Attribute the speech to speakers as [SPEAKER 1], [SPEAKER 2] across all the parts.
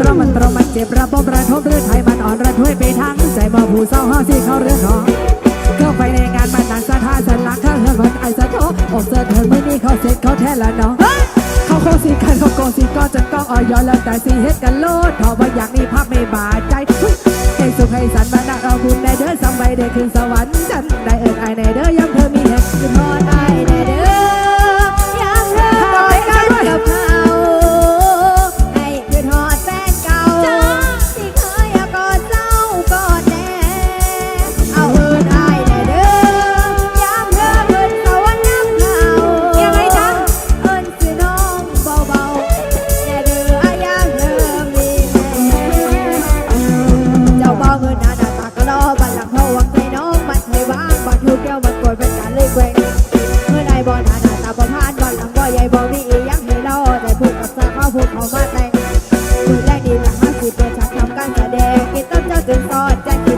[SPEAKER 1] ตรมันตรมันเจ็บระบบระ
[SPEAKER 2] ทบเรือไทยมันอ่อนระถ้วยไปทั้งใจบ่ผู้เศร้าห้าที่เขาเรือหของเขาไปในงานมันั่งสถานสันหลังข้างเฮื
[SPEAKER 1] อนไอสะโถอกเสือเถิ
[SPEAKER 2] นมือนี่เขาเสร็จเขาแท้
[SPEAKER 1] ละน้องเขาโคสีกันเขาโกสีก็จะก็องอ่อยย้อนแล้
[SPEAKER 2] วแต่สีเฮ็ดกันโลดทอว่าอยา
[SPEAKER 1] กมี
[SPEAKER 2] ภาพไม่บาดใจให้สุขให้สันมานัาเอาบุญในเด้อสบายได็กขึ้นสวรรค์จันได้เอิญไอในเด้อยังเ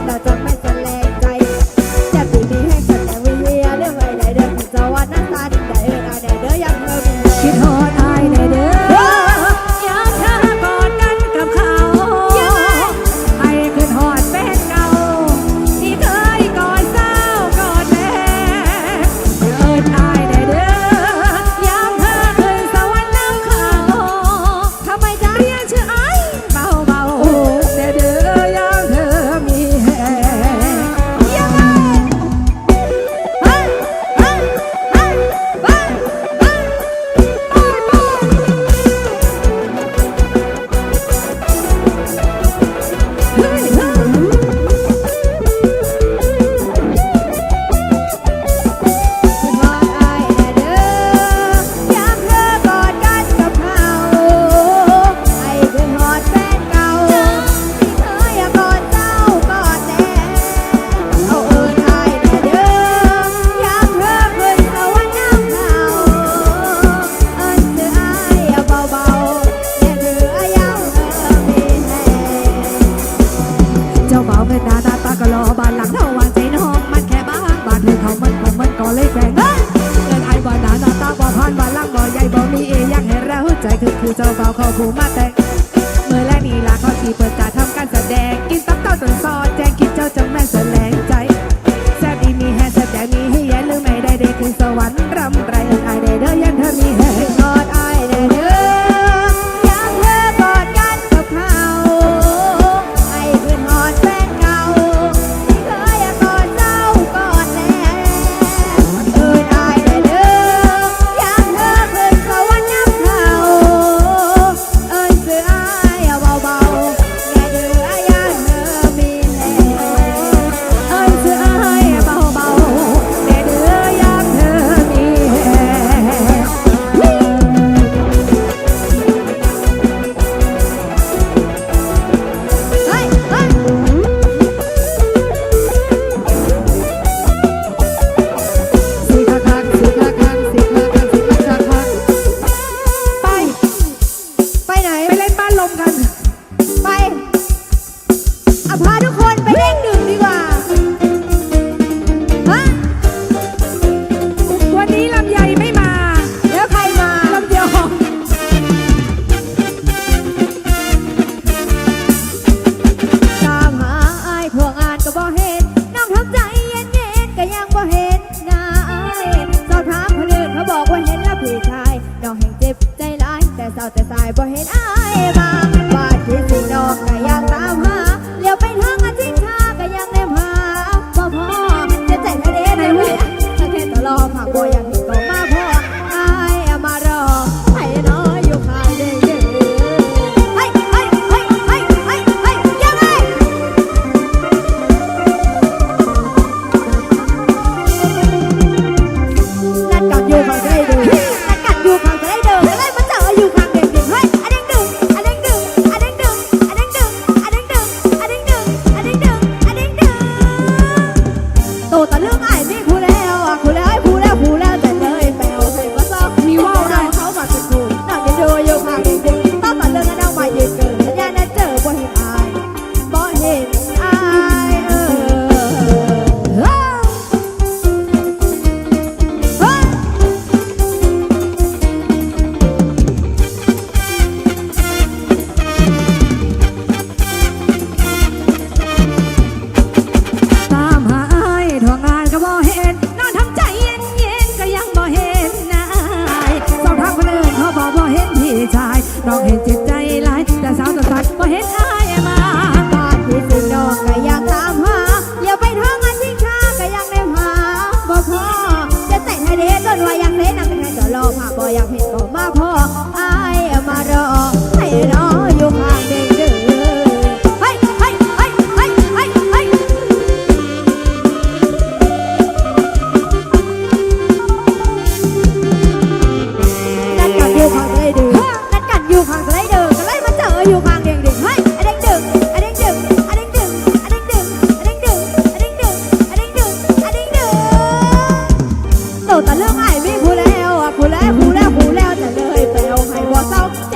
[SPEAKER 2] ตาจนไม่สแลาวเขาคู่มาแต่ง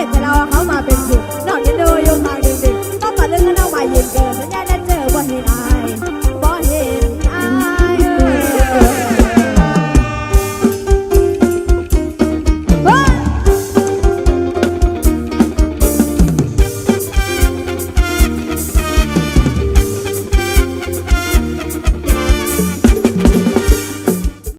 [SPEAKER 2] จ็บกับเรา